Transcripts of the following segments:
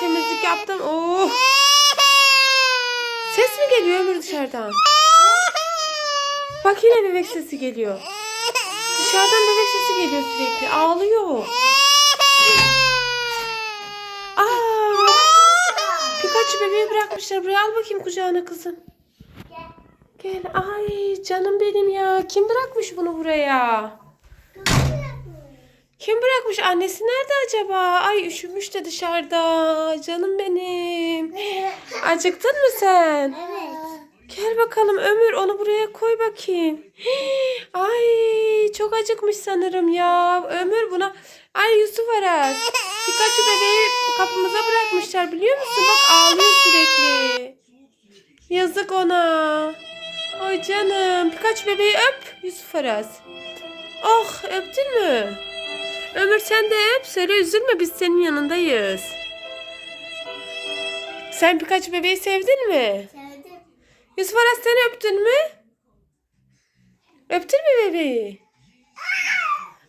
temizlik yaptım. Oh. Ses mi geliyor Ömür dışarıdan? Bak yine bebek sesi geliyor. Dışarıdan bebek sesi geliyor sürekli. Ağlıyor. Aa! Pikachu bebeği bırakmışlar. Buraya al bakayım kucağına kızım. Gel. Ay canım benim ya. Kim bırakmış bunu buraya? Kim bırakmış? Annesi nerede acaba? Ay üşümüş de dışarıda. Canım benim. Acıktın mı sen? Evet. Gel bakalım Ömür onu buraya koy bakayım. Ay çok acıkmış sanırım ya. Ömür buna... Ay Yusuf Aras. Pikachu bebeği kapımıza bırakmışlar biliyor musun? Bak ağlıyor sürekli. Yazık ona. Ay canım. Pikachu bebeği öp Yusuf Aras. Oh öptün mü? Ömür sen de öp. Söyle üzülme biz senin yanındayız. Sen Pikachu bebeği sevdin mi? Sevdim. Yusuf Aras sen öptün mü? Öptün mü bebeği?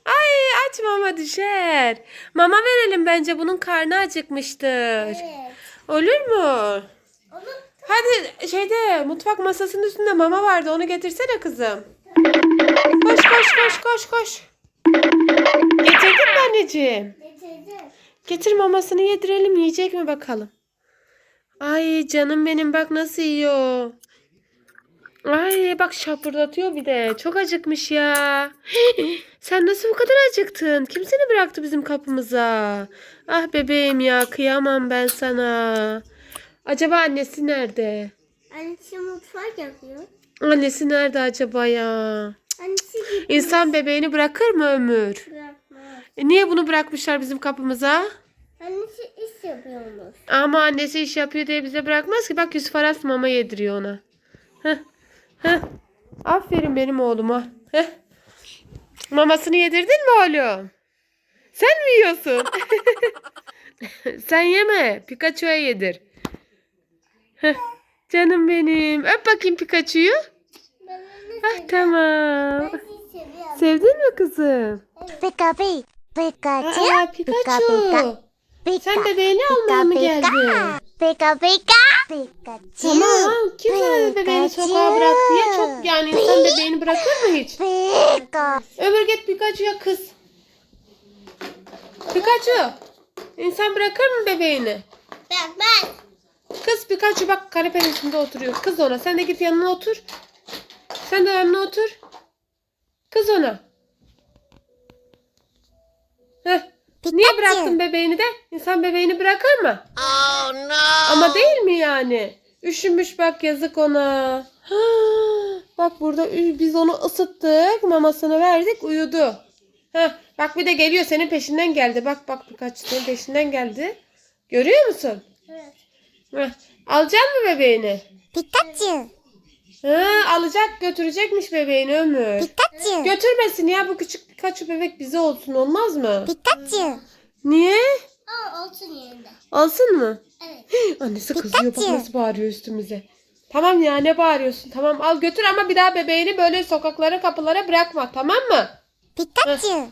Ay aç mama düşer. Mama verelim bence bunun karnı acıkmıştır. Evet. Olur mu? Onu Hadi şeyde mutfak masasının üstünde mama vardı onu getirsene kızım. Koş koş koş koş koş. Getirdin mi anneciğim? getirdim. Getir mamasını yedirelim yiyecek mi bakalım. Ay canım benim bak nasıl yiyor. Ay bak şapırdatıyor bir de. Çok acıkmış ya. Sen nasıl bu kadar acıktın? Kim seni bıraktı bizim kapımıza? Ah bebeğim ya kıyamam ben sana. Acaba annesi nerede? Annesi mutfak yapıyor. Annesi nerede acaba ya? Annesi İnsan bebeğini bırakır mı Ömür? E, niye bunu bırakmışlar bizim kapımıza? Annesi iş yapıyormuş. Ama annesi iş yapıyor diye bize bırakmaz ki. Bak Yusuf Aras mama yediriyor ona. Heh. Heh. Aferin benim oğluma. Heh. Mamasını yedirdin mi oğlum? Sen mi yiyorsun? Sen yeme. Pikachu'ya yedir. Heh. Canım benim. Öp bakayım Pikachu'yu. Hah tamam. Sevdin mi kızım? Pika pi, Pikachu, Aa, Pikachu. Sen bebeğini almaya mı geldin? Pika pika, Pikachu, Tamam. Kim sana bebeğini sokağa bıraktı ya? Çok yani insan bebeğini bırakır mı hiç? Pika, Ömür git Pikachu'ya kız. Pikachu. İnsan bırakır mı bebeğini? Ben. Kız Pikachu bak kanepenin üstünde oturuyor. Kız ona. Sen de git yanına otur. Sen de yanına otur. Kız ona. Heh. Niye bıraktın bebeğini de? İnsan bebeğini bırakır mı? Ama değil mi yani? Üşümüş bak yazık ona. Ha, bak burada biz onu ısıttık. Mamasını verdik uyudu. Heh, bak bir de geliyor senin peşinden geldi. Bak bak birkaç senin peşinden geldi. Görüyor musun? Evet. Heh, alacak mı bebeğini? Pikachu, Alacak götürecekmiş bebeğini Ömür. Pikachu, Götürmesin ya bu küçük birkaç bebek bize olsun olmaz mı? Pikachu, Niye? Aa olsun yerinde. Alsın mı? Evet. Annesi kızıyor bak Pikachu. nasıl bağırıyor üstümüze. Tamam ya ne bağırıyorsun? Tamam al götür ama bir daha bebeğini böyle sokaklara kapılara bırakma tamam mı? Pikachu,